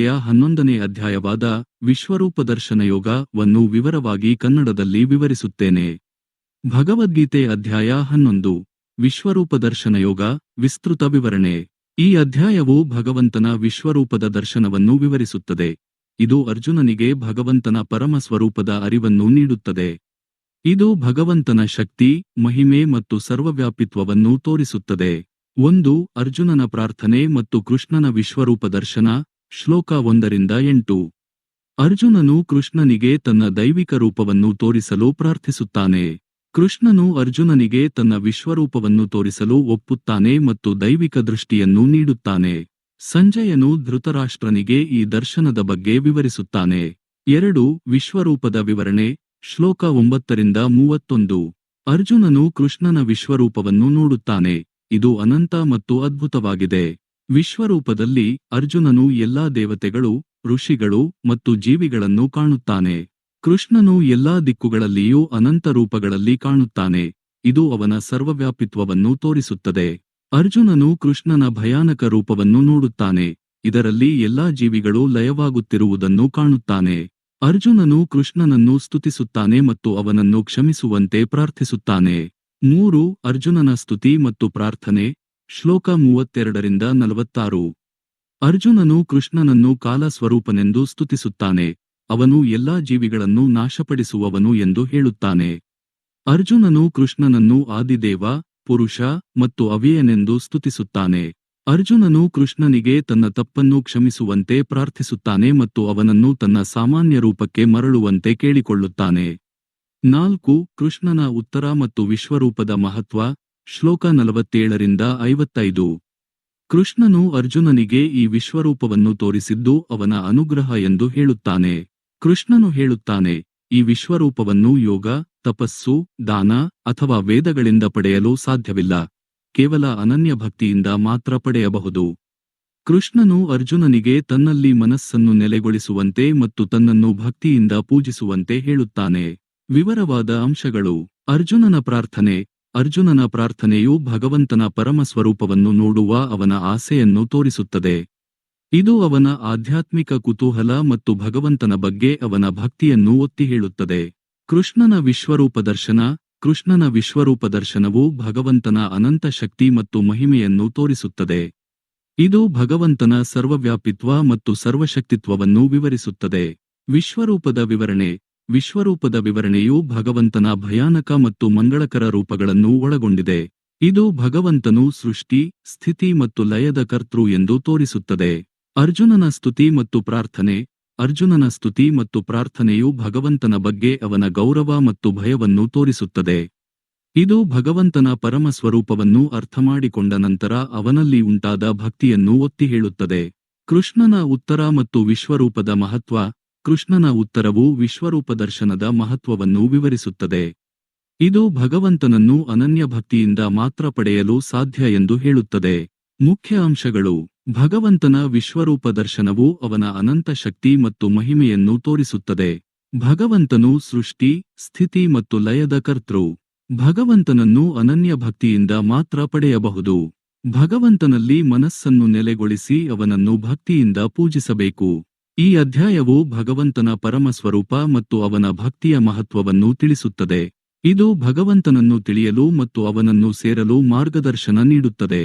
ಹನ್ನೊಂದನೇ ಅಧ್ಯಾಯವಾದ ವಿಶ್ವರೂಪದರ್ಶನ ಯೋಗವನ್ನು ವಿವರವಾಗಿ ಕನ್ನಡದಲ್ಲಿ ವಿವರಿಸುತ್ತೇನೆ. ಭಗವದ್ಗೀತೆ ಅಧ್ಯಾಯ ಹನ್ನೊಂದು ವಿಶ್ವರೂಪದರ್ಶನ ಯೋಗ ವಿಸ್ತೃತ ವಿವರಣೆ. ಈ ಅಧ್ಯಾಯವು ಭಗವಂತನ ವಿಶ್ವರೂಪದ ದರ್ಶನವನ್ನು ವಿವರಿಸುತ್ತದೆ. ಇದು ಅರ್ಜುನನಿಗೆ ಭಗವಂತನ ಪರಮ ಸ್ವರೂಪದ ಅರಿವನ್ನು ನೀಡುತ್ತದೆ. ಇದು ಭಗವಂತನ ಶಕ್ತಿ, ಮಹಿಮೆ ಮತ್ತು ಸರ್ವವ್ಯಾಪಿತ್ವವನ್ನು ತೋರಿಸುತ್ತದೆ. ಒಂದು, ಅರ್ಜುನನ ಪ್ರಾರ್ಥನೆ ಮತ್ತು ಕೃಷ್ಣನ ವಿಶ್ವರೂಪ ದರ್ಶನ ಶ್ಲೋಕ ಒಂದರಿಂದ ಎಂಟು. ಅರ್ಜುನನು ಕೃಷ್ಣನಿಗೆ ತನ್ನ ದೈವಿಕ ರೂಪವನ್ನು ತೋರಿಸಲು ಪ್ರಾರ್ಥಿಸುತ್ತಾನೆ. ಕೃಷ್ಣನು ಅರ್ಜುನನಿಗೆ ತನ್ನ ವಿಶ್ವರೂಪವನ್ನು ತೋರಿಸಲು ಒಪ್ಪುತ್ತಾನೆ ಮತ್ತು ದೈವಿಕ ದೃಷ್ಟಿಯನ್ನು ನೀಡುತ್ತಾನೆ. ಸಂಜಯನು ಧೃತರಾಷ್ಟ್ರನಿಗೆ ಈ ದರ್ಶನದ ಬಗ್ಗೆ ವಿವರಿಸುತ್ತಾನೆ. ಎರಡು, ವಿಶ್ವರೂಪದ ವಿವರಣೆ, ಶ್ಲೋಕ ಒಂಬತ್ತರಿಂದ ಮೂವತ್ತೊಂದು. ಅರ್ಜುನನು ಕೃಷ್ಣನ ವಿಶ್ವರೂಪವನ್ನು ನೋಡುತ್ತಾನೆ. ಇದು ಅನಂತ ಮತ್ತು ಅದ್ಭುತವಾಗಿದೆ. ವಿಶ್ವರೂಪದಲ್ಲಿ ಅರ್ಜುನನು ಎಲ್ಲಾ ದೇವತೆಗಳು, ಋಷಿಗಳು ಮತ್ತು ಜೀವಿಗಳನ್ನು ಕಾಣುತ್ತಾನೆ. ಕೃಷ್ಣನು ಎಲ್ಲಾ ದಿಕ್ಕುಗಳಲ್ಲಿಯೂ ಅನಂತ ರೂಪಗಳಲ್ಲಿ ಕಾಣುತ್ತಾನೆ. ಇದು ಅವನ ಸರ್ವವ್ಯಾಪಿತ್ವವನ್ನು ತೋರಿಸುತ್ತದೆ. ಅರ್ಜುನನು ಕೃಷ್ಣನ ಭಯಾನಕ ರೂಪವನ್ನು ನೋಡುತ್ತಾನೆ. ಇದರಲ್ಲಿ ಎಲ್ಲಾ ಜೀವಿಗಳು ಲಯವಾಗುತ್ತಿರುವುದನ್ನು ಕಾಣುತ್ತಾನೆ. ಅರ್ಜುನನು ಕೃಷ್ಣನನ್ನು ಸ್ತುತಿಸುತ್ತಾನೆ ಮತ್ತು ಅವನನ್ನು ಕ್ಷಮಿಸುವಂತೆ ಪ್ರಾರ್ಥಿಸುತ್ತಾನೆ. ಮೂರು, ಅರ್ಜುನನ ಸ್ತುತಿ ಮತ್ತು ಪ್ರಾರ್ಥನೆ. ಶ್ಲೋಕ ಮೂವತ್ತೆರಡರಿಂದ ನಲವತ್ತಾರು. ಅರ್ಜುನನು ಕೃಷ್ಣನನ್ನು ಕಾಲ ಸ್ವರೂಪನೆಂದು ಸ್ತುತಿಸುತ್ತಾನೆ. ಅವನು ಎಲ್ಲಾ ಜೀವಿಗಳನ್ನು ನಾಶಪಡಿಸುವವನು ಎಂದು ಹೇಳುತ್ತಾನೆ. ಅರ್ಜುನನು ಕೃಷ್ಣನನ್ನು ಆದಿದೇವ, ಪುರುಷ ಮತ್ತು ಅವ್ಯಯನೆಂದು ಸ್ತುತಿಸುತ್ತಾನೆ. ಅರ್ಜುನನು ಕೃಷ್ಣನಿಗೆ ತನ್ನ ತಪ್ಪನ್ನು ಕ್ಷಮಿಸುವಂತೆ ಪ್ರಾರ್ಥಿಸುತ್ತಾನೆ ಮತ್ತು ಅವನನ್ನು ತನ್ನ ಸಾಮಾನ್ಯ ರೂಪಕ್ಕೆ ಮರಳುವಂತೆ ಕೇಳಿಕೊಳ್ಳುತ್ತಾನೆ. ನಾಲ್ಕು, ಕೃಷ್ಣನ ಉತ್ತರ ಮತ್ತು ವಿಶ್ವರೂಪದ ಮಹತ್ವ ಶ್ಲೋಕ ನಲವತ್ತೇಳರಿಂದ ಐವತ್ತೈದು. ಕೃಷ್ಣನು ಅರ್ಜುನನಿಗೆ ಈ ವಿಶ್ವರೂಪವನ್ನು ತೋರಿಸಿದ್ದು ಅವನ ಅನುಗ್ರಹ ಎಂದು ಹೇಳುತ್ತಾನೆ. ಕೃಷ್ಣನು ಹೇಳುತ್ತಾನೆ, ಈ ವಿಶ್ವರೂಪವನ್ನು ಯೋಗ, ತಪಸ್ಸು, ದಾನ ಅಥವಾ ವೇದಗಳಿಂದ ಪಡೆಯಲು ಸಾಧ್ಯವಿಲ್ಲ. ಕೇವಲ ಅನನ್ಯ ಭಕ್ತಿಯಿಂದ ಮಾತ್ರ ಪಡೆಯಬಹುದು. ಕೃಷ್ಣನು ಅರ್ಜುನನಿಗೆ ತನ್ನಲ್ಲಿ ಮನಸ್ಸನ್ನು ನೆಲೆಗೊಳಿಸುವಂತೆ ಮತ್ತು ತನ್ನನ್ನು ಭಕ್ತಿಯಿಂದ ಪೂಜಿಸುವಂತೆ ಹೇಳುತ್ತಾನೆ. ವಿವರವಾದ ಅಂಶಗಳು. ಅರ್ಜುನನ ಪ್ರಾರ್ಥನೆ ಅರ್ಜುನನ ಪ್ರಾರ್ಥನೆಯು ಭಗವಂತನ ಪರಮ ಸ್ವರೂಪವನ್ನು ನೋಡುವ ಅವನ ಆಸೆಯನ್ನು ತೋರಿಸುತ್ತದೆ. ಇದು ಅವನ ಆಧ್ಯಾತ್ಮಿಕ ಕುತೂಹಲ ಮತ್ತು ಭಗವಂತನ ಬಗ್ಗೆ ಅವನ ಭಕ್ತಿಯನ್ನು ಒತ್ತಿ ಹೇಳುತ್ತದೆ. ಕೃಷ್ಣನ ವಿಶ್ವರೂಪ ದರ್ಶನ ಕೃಷ್ಣನ ವಿಶ್ವರೂಪ ದರ್ಶನವು ಭಗವಂತನ ಅನಂತ ಶಕ್ತಿ ಮತ್ತು ಮಹಿಮೆಯನ್ನು ತೋರಿಸುತ್ತದೆ. ಇದು ಭಗವಂತನ ಸರ್ವವ್ಯಾಪಿತ್ವ ಮತ್ತು ಸರ್ವಶಕ್ತಿತ್ವವನ್ನು ವಿವರಿಸುತ್ತದೆ. ವಿಶ್ವರೂಪದ ವಿವರಣೆ ವಿಶ್ವರೂಪದ ವಿವರಣೆಯು ಭಗವಂತನ ಭಯಾನಕ ಮತ್ತು ಮಂಗಳಕರ ರೂಪಗಳನ್ನು ಒಳಗೊಂಡಿದೆ. ಇದು ಭಗವಂತನು ಸೃಷ್ಟಿ, ಸ್ಥಿತಿ ಮತ್ತು ಲಯದ ಕರ್ತೃ ಎಂದು ತೋರಿಸುತ್ತದೆ. ಅರ್ಜುನನ ಸ್ತುತಿ ಮತ್ತು ಪ್ರಾರ್ಥನೆ, ಅರ್ಜುನನ ಸ್ತುತಿ ಮತ್ತು ಪ್ರಾರ್ಥನೆಯು ಭಗವಂತನ ಬಗ್ಗೆ ಅವನ ಗೌರವ ಮತ್ತು ಭಯವನ್ನು ತೋರಿಸುತ್ತದೆ. ಇದು ಭಗವಂತನ ಪರಮ ಸ್ವರೂಪವನ್ನು ಅರ್ಥಮಾಡಿಕೊಂಡ ನಂತರ ಅವನಲ್ಲಿ ಉಂಟಾದ ಭಕ್ತಿಯನ್ನು ಒತ್ತಿ ಹೇಳುತ್ತದೆ. ಕೃಷ್ಣನ ಉತ್ತರ ಮತ್ತು ವಿಶ್ವರೂಪದ ಮಹತ್ವ ಕೃಷ್ಣನ ಉತ್ತರವು ವಿಶ್ವರೂಪ ದರ್ಶನದ ಮಹತ್ವವನ್ನು ವಿವರಿಸುತ್ತದೆ. ಇದು ಭಗವಂತನನ್ನು ಅನನ್ಯ ಭಕ್ತಿಯಿಂದ ಮಾತ್ರ ಪಡೆಯಲು ಸಾಧ್ಯ ಎಂದು ಹೇಳುತ್ತದೆ. ಮುಖ್ಯ ಅಂಶಗಳು. ಭಗವಂತನ ವಿಶ್ವರೂಪ ದರ್ಶನವು ಅವನ ಅನಂತ ಶಕ್ತಿ ಮತ್ತು ಮಹಿಮೆಯನ್ನು ತೋರಿಸುತ್ತದೆ. ಭಗವಂತನು ಸೃಷ್ಟಿ, ಸ್ಥಿತಿ ಮತ್ತು ಲಯದ ಕರ್ತೃ. ಭಗವಂತನನ್ನು ಅನನ್ಯ ಭಕ್ತಿಯಿಂದ ಮಾತ್ರ ಪಡೆಯಬಹುದು. ಭಗವಂತನಲ್ಲಿ ಮನಸ್ಸನ್ನು ನೆಲೆಗೊಳಿಸಿ ಅವನನ್ನು ಭಕ್ತಿಯಿಂದ ಪೂಜಿಸಬೇಕು. ಈ ಅಧ್ಯಾಯವು ಭಗವಂತನ ಪರಮ ಸ್ವರೂಪ ಮತ್ತು ಅವನ ಭಕ್ತಿಯ ಮಹತ್ವವನ್ನು ತಿಳಿಸುತ್ತದೆ. ಇದು ಭಗವಂತನನ್ನು ತಿಳಿಯಲು ಮತ್ತು ಅವನನ್ನು ಸೇರಲು ಮಾರ್ಗದರ್ಶನ ನೀಡುತ್ತದೆ.